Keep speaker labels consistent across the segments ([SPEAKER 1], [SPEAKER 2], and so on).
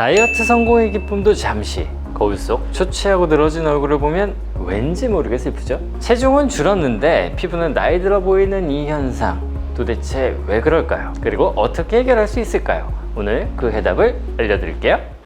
[SPEAKER 1] 다이어트 성공의 기쁨도 잠시 거울 속 초췌하고 늘어진 얼굴을 보면 왠지 모르게 슬프죠 체중은 줄었는데 피부는 나이 들어 보이는 이 현상 도대체 왜 그럴까요? 그리고 어떻게 해결할 수 있을까요? 오늘 그 해답을 알려드릴게요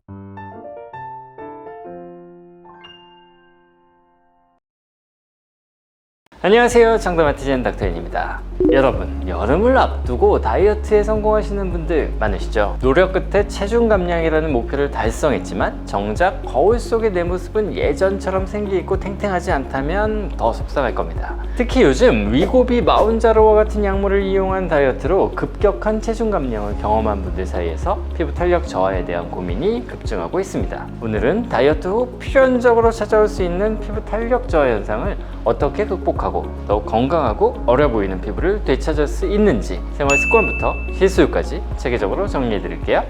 [SPEAKER 1] 안녕하세요. 장담 아티젠 닥터인입니다. 여러분 여름을 앞두고 다이어트에 성공하시는 분들 많으시죠? 노력 끝에 체중 감량이라는 목표를 달성했지만 정작 거울 속의 내 모습은 예전처럼 생기 있고 탱탱하지 않다면 더 속상할 겁니다. 특히 요즘 위고비 마운자로와 같은 약물을 이용한 다이어트로 급격한 체중 감량을 경험한 분들 사이에서 피부 탄력 저하에 대한 고민이 급증하고 있습니다. 오늘은 다이어트 후 필연적으로 찾아올 수 있는 피부 탄력 저하 현상을 어떻게 극복하고 더욱 건강하고 어려 보이는 피부를 되찾을 수 있는지 생활 습관부터 실수까지 체계적으로 정리해 드릴게요.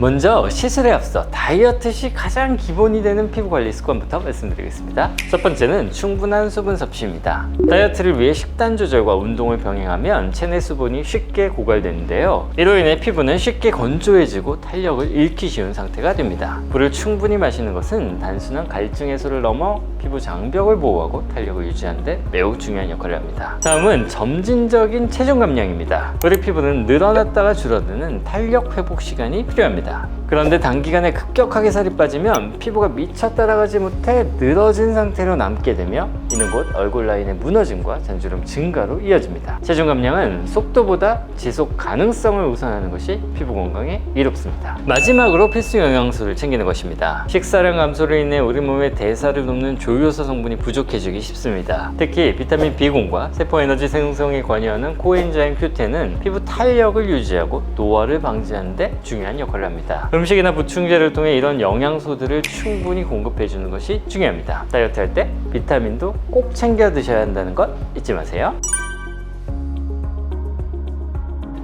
[SPEAKER 1] 먼저 시술에 앞서 다이어트 시 가장 기본이 되는 피부 관리 습관부터 말씀드리겠습니다. 첫 번째는 충분한 수분 섭취입니다. 다이어트를 위해 식단 조절과 운동을 병행하면 체내 수분이 쉽게 고갈되는데요. 이로 인해 피부는 쉽게 건조해지고 탄력을 잃기 쉬운 상태가 됩니다. 물을 충분히 마시는 것은 단순한 갈증 해소를 넘어 피부 장벽을 보호하고 탄력을 유지하는 데 매우 중요한 역할을 합니다. 다음은 점진적인 체중 감량입니다. 우리 피부는 늘어났다가 줄어드는 탄력 회복 시간이 필요합니다. Yeah. 그런데 단기간에 급격하게 살이 빠지면 피부가 미처 따라가지 못해 늘어진 상태로 남게 되며 이는 곧 얼굴 라인의 무너짐과 잔주름 증가로 이어집니다. 체중 감량은 속도보다 지속 가능성을 우선하는 것이 피부 건강에 이롭습니다. 마지막으로 필수 영양소를 챙기는 것입니다. 식사량 감소로 인해 우리 몸의 대사를 돕는 조효소 성분이 부족해지기 쉽습니다. 특히 비타민 B0과 세포 에너지 생성에 관여하는 코엔자임 큐텐은 피부 탄력을 유지하고 노화를 방지하는 데 중요한 역할을 합니다. 음식이나 보충제를 통해 이런 영양소들을 충분히 공급해 주는 것이 중요합니다. 다이어트 할 때 비타민도 꼭 챙겨 드셔야 한다는 것 잊지 마세요.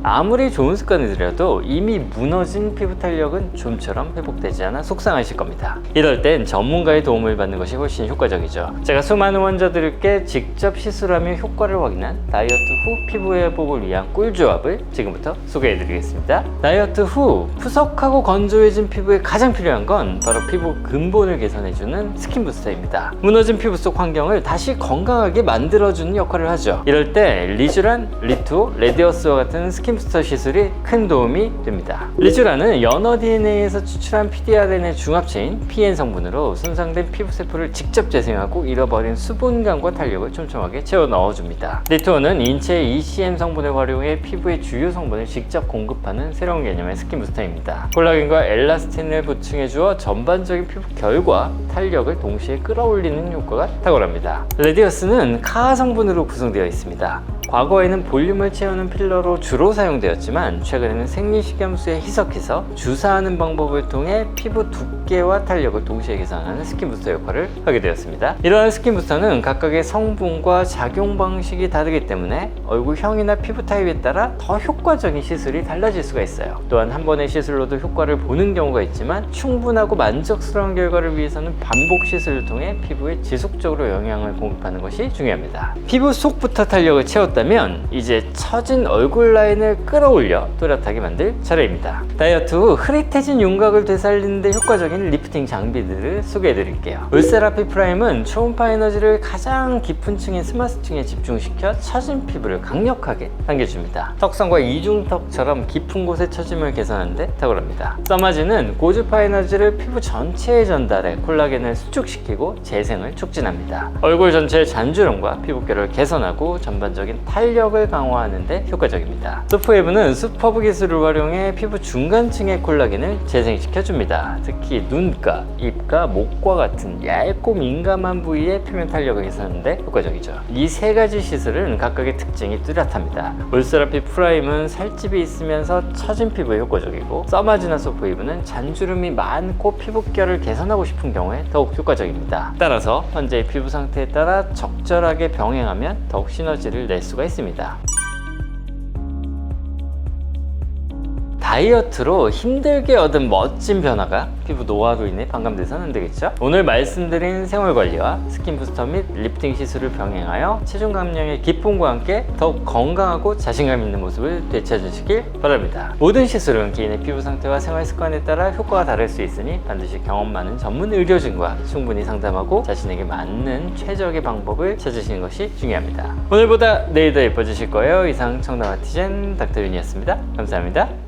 [SPEAKER 1] 아무리 좋은 습관을 들여도 이미 무너진 피부 탄력은 좀처럼 회복되지 않아 속상하실 겁니다. 이럴 땐 전문가의 도움을 받는 것이 훨씬 효과적이죠. 제가 수많은 환자들께 직접 시술하며 효과를 확인한 다이어트 후 피부 회복을 위한 꿀조합을 지금부터 소개해 드리겠습니다. 다이어트 후 푸석하고 건조해진 피부에 가장 필요한 건 바로 피부 근본을 개선해주는 스킨 부스터입니다. 무너진 피부 속 환경을 다시 건강하게 만들어주는 역할을 하죠. 이럴 때 리쥬란, 리투, 레디어스와 같은 스킨 부스터 시술이 큰 도움이 됩니다. 리쥬란은 연어 DNA에서 추출한 PDRN의 중합체인 PN 성분으로 손상된 피부 세포를 직접 재생하고 잃어버린 수분감과 탄력을 촘촘하게 채워 넣어줍니다. 리투어는 인체의 ECM 성분을 활용해 피부의 주요 성분을 직접 공급하는 새로운 개념의 스킨 부스터입니다. 콜라겐과 엘라스틴을 보충해 주어 전반적인 피부 결과 탄력을 동시에 끌어올리는 효과가 탁월합니다. 레디어스는 카아 성분으로 구성되어 있습니다. 과거에는 볼륨을 채우는 필러로 주로 사용되었지만 최근에는 생리식염수에 희석해서 주사하는 방법을 통해 피부 두께와 탄력을 동시에 개선하는 스킨 부스터 역할을 하게 되었습니다. 이러한 스킨 부스터는 각각의 성분과 작용 방식이 다르기 때문에 얼굴형이나 피부 타입에 따라 더 효과적인 시술이 달라질 수가 있어요. 또한 한 번의 시술로도 효과를 보는 경우가 있지만 충분하고 만족스러운 결과를 위해서는 반복 시술을 통해 피부에 지속적으로 영향을 공급하는 것이 중요합니다. 피부 속부터 탄력을 채웠다면 이제 처진 얼굴 라인을 끌어올려 또렷하게 만들 차례입니다. 다이어트 후 흐릿해진 윤곽을 되살리는 데 효과적인 리프팅 장비들을 소개해 드릴게요. 울세라피 프라임은 초음파 에너지를 가장 깊은 층의 스마스층에 집중시켜 처진 피부를 강력하게 당겨줍니다. 턱선과 이중턱처럼 깊은 곳의 처짐을 개선하는 데 탁월합니다. 써마지는 고주파 에너지를 피부 전체에 전달해 콜라겐을 수축시키고 재생을 촉진합니다. 얼굴 전체의 잔주름과 피부결을 개선하고 전반적인 탄력을 강화하는 데 효과적입니다. 소프웨브는 슈퍼브 기술을 활용해 피부 중간층의 콜라겐을 재생시켜줍니다. 특히 눈가, 입가, 목과 같은 얇고 민감한 부위의 표면 탄력을 개선하는 데 효과적이죠. 이 세 가지 시술은 각각의 특징이 뚜렷합니다. 울스라피 프라임은 살집이 있으면서 처진 피부에 효과적이고 써마지나 소프웨브는 잔주름이 많고 피부결을 개선하고 싶은 경우에 더욱 효과적입니다. 따라서 현재의 피부 상태에 따라 적절하게 병행하면 더욱 시너지를 낼 수가 있습니다. 다이어트로 힘들게 얻은 멋진 변화가 피부 노화로 인해 반감돼서는 안 되겠죠? 오늘 말씀드린 생활관리와 스킨 부스터 및 리프팅 시술을 병행하여 체중 감량의 기쁨과 함께 더욱 건강하고 자신감 있는 모습을 되찾으시길 바랍니다. 모든 시술은 개인의 피부 상태와 생활 습관에 따라 효과가 다를 수 있으니 반드시 경험 많은 전문 의료진과 충분히 상담하고 자신에게 맞는 최적의 방법을 찾으시는 것이 중요합니다. 오늘보다 내일 더 예뻐지실 거예요. 이상 청담 아티젠 닥터윤이었습니다. 감사합니다.